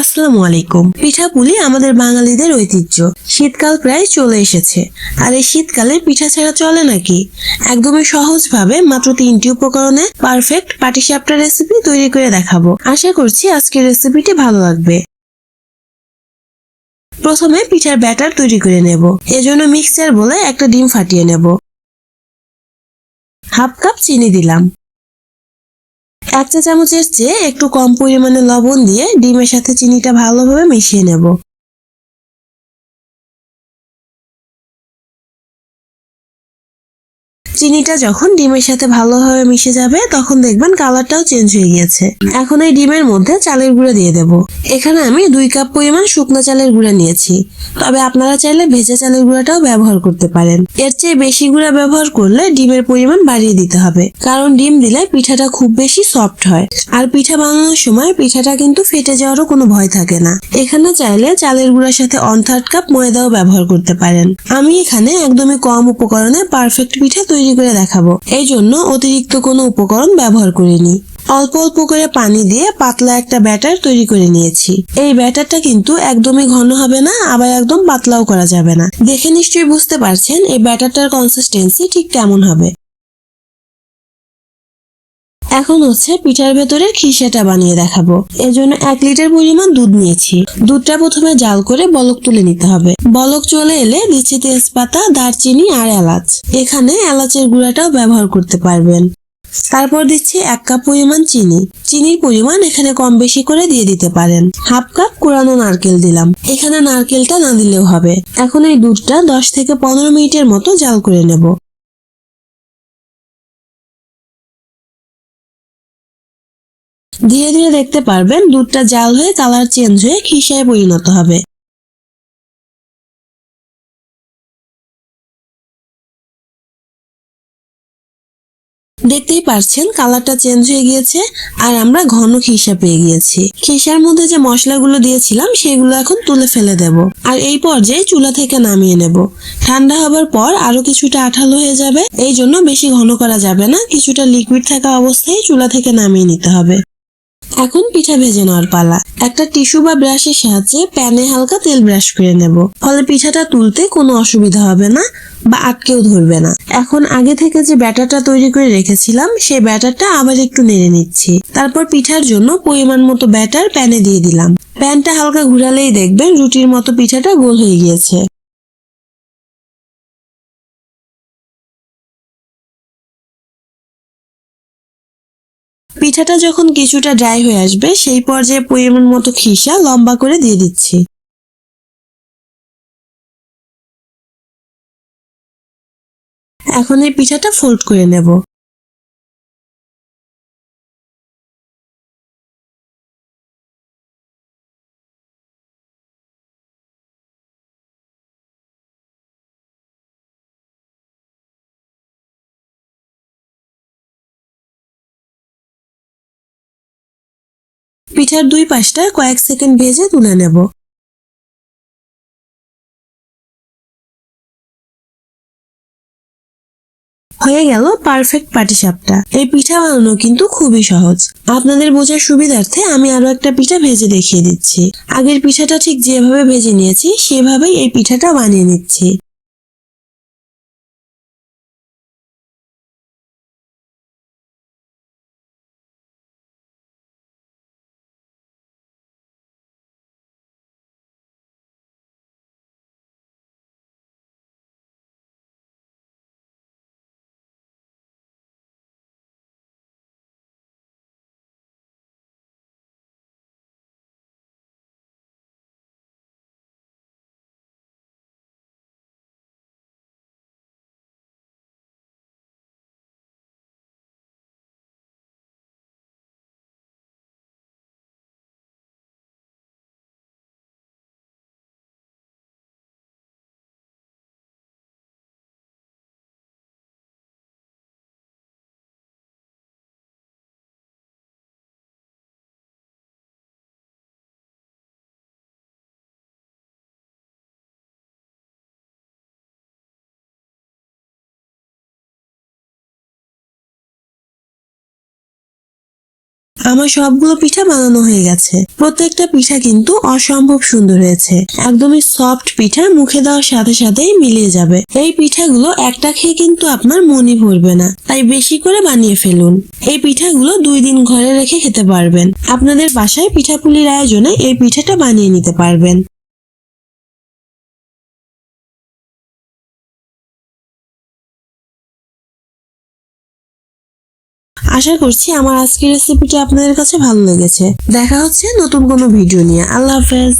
আসসালামু আলাইকুম। পিঠাপুলি আমাদের বাঙালিদের ঐতিহ্য। শীতকাল প্রায় চলে এসেছে। আর এই শীতকালে পিঠা ছাড়া চলে নাকি? একদমই সহজভাবে মাত্র তিনটি উপকরণে পারফেক্ট পাটিসাপটা রেসিপি তৈরি করে দেখাবো। আশা করছি আজকের রেসিপিটি ভালো লাগবে। প্রথমে পিঠার ব্যাটার তৈরি করে নেব। এজন্য মিক্সচার বলে একটা ডিম ফাটিয়ে নেব। হাফ কাপ চিনি দিলাম। এক চা চামচের চেয়ে একটু কম পরিমাণে লবণ দিয়ে ডিমের সাথে চিনিটা ভালোভাবে মিশিয়ে নেব। চিনিটা যখন ডিমের সাথে ভালোভাবে মিশে যাবে, তখন দেখবেন কালারটাও চেঞ্জ হয়ে গিয়েছে। এখন এই ডিমের মধ্যে চালের গুঁড়া দিয়ে দেব। এখানে আমি দুই কাপ পরিমাণ শুকনো চালের গুঁড়া নিয়েছি। তবে আপনারা চাইলে ভেজা চালের গুঁড়াটাও ব্যবহার করতে পারেন। এর চেয়ে বেশি গুঁড়া ব্যবহার করলে ডিমের পরিমাণ বাড়িয়ে দিতে হবে। কারণ ডিম দিলে পিঠাটা খুব বেশি সফট হয়। আর পিঠা বানানোর সময় পিঠাটা কিন্তু ফেটে যাওয়ারও কোনো ভয় থাকে না। এখানে চাইলে চালের গুঁড়ার সাথে অন থার্ড কাপ ময়দাও ব্যবহার করতে পারেন। আমি এখানে একদমই কম উপকরণে পারফেক্ট পিঠা তৈরি করে দেখাবো। এই জন্য অতিরিক্ত কোনো উপকরণ ব্যবহার করিনি। অল্প অল্প করে পানি দিয়ে পাতলা একটা ব্যাটার তৈরি করে নিয়েছি। এই ব্যাটারটা কিন্তু একদমই ঘন হবে না, আবার একদম পাতলাও করা যাবে না। দেখে নিশ্চয়ই বুঝতে পারছেন এই ব্যাটারটার কনসিস্টেন্সি ঠিক কেমন হবে। এখন হচ্ছে পিঠার ভেতরে খিসেটা বানিয়ে দেখাবো। এজন্য এক লিটার পরিমাণ দুধ নিয়েছি। দুধটা প্রথমে জাল করে বলক তুলে নিতে হবে। বলক চলে এলে দিচ্ছি তেজপাতা, দারচিনি আর এলাচ। এখানে এলাচের গুঁড়াটাও ব্যবহার করতে পারবেন। তারপর দিচ্ছি এক কাপ পরিমাণ চিনি। চিনির পরিমাণ এখানে কম বেশি করে দিয়ে দিতে পারেন। হাফ কাপ কোরানো নারকেল দিলাম। এখানে নারকেলটা না দিলেও হবে। এখন এই দুধটা দশ থেকে পনেরো মিনিটের মতো জাল করে নেব। ধীরে ধীরে দেখতে পারবেন দুধটা জাল হয়ে কালার চেঞ্জ হয়ে খিসায় পরিণত হবে। দেখতেই পারছেন কালারটা চেঞ্জ হয়ে গিয়েছে আর আমরা ঘন খিসা পেয়ে গিয়েছি। খিসার মধ্যে যে মশলাগুলো দিয়েছিলাম সেগুলো এখন তুলে ফেলে দেব আর এই পর্যায়ে চুলা থেকে নামিয়ে নেব। ঠান্ডা হবার পর আরও কিছুটা আঠালো হয়ে যাবে। এই জন্য বেশি ঘন করা যাবে না, কিছুটা লিকুইড থাকা অবস্থায় চুলা থেকে নামিয়ে নিতে হবে। এখন পিঠা ভেজে নেওয়ার পালা। একটা টিস্যু বা ব্রাশের সাহায্যে প্যানে হালকা তেল ব্রাশ করে নেব। ফলে পিঠাটা তুলতে কোনো অসুবিধা হবে না বা আটকেও ধরবে না। এখন আগে থেকে যে ব্যাটারটা তৈরি করে রেখেছিলাম, সেই ব্যাটারটা আবার একটু নেড়ে নিচ্ছি। তারপর পিঠার জন্য পরিমাণ মতো ব্যাটার প্যানে দিয়ে দিলাম। প্যানটা হালকা ঘুরালেই দেখবেন রুটির মতো পিঠাটা গোল হয়ে গিয়েছে। পিঠাটা যখন কিছুটা ড্রাই হয়ে আসবে, সেই পর্যায়ে পরিমাণ মতো খিসা লম্বা করে দিয়ে দিচ্ছি। এখন এই পিঠাটা ফোল্ড করে নেব। পিঠার দুই পাশটা কয়েক সেকেন্ড ভেজে তুলে নেব। হয়ে গেল পারফেক্ট পাটিসাপটা এই পিঠা বানানো কিন্তু খুবই সহজ। আপনাদের বোঝার সুবিধার্থে আমি আরও একটা পিঠা ভেজে দেখিয়ে দিচ্ছি। আগের পিঠাটা ঠিক যেভাবে ভেজে নিয়েছি, সেভাবেই এই পিঠাটা বানিয়ে নিচ্ছি। আমার সবগুলো পিঠা বানানো হয়ে গেছে। প্রত্যেকটা পিঠা কিন্তু অসম্ভব সুন্দর হয়েছে। একদমই সফট পিঠা মুখে দেওয়ার সাথে সাথেই মিলিয়ে যাবে। এই পিঠাগুলো একটা খেয়ে কিন্তু আপনার মনে ভরবে না। তাই বেশি করে বানিয়ে ফেলুন। এই পিঠাগুলো দুই দিন ঘরে রেখে খেতে পারবেন। আপনাদের বাসায় পিঠাপুলির আয়োজনে এই পিঠাটা বানিয়ে নিতে পারবেন। আশা করছি আমার আজকের রেসিপিটা আপনাদের কাছে ভালো লেগেছে। দেখা হচ্ছে নতুন কোনো ভিডিও নিয়ে। আল্লাহ হাফেজ।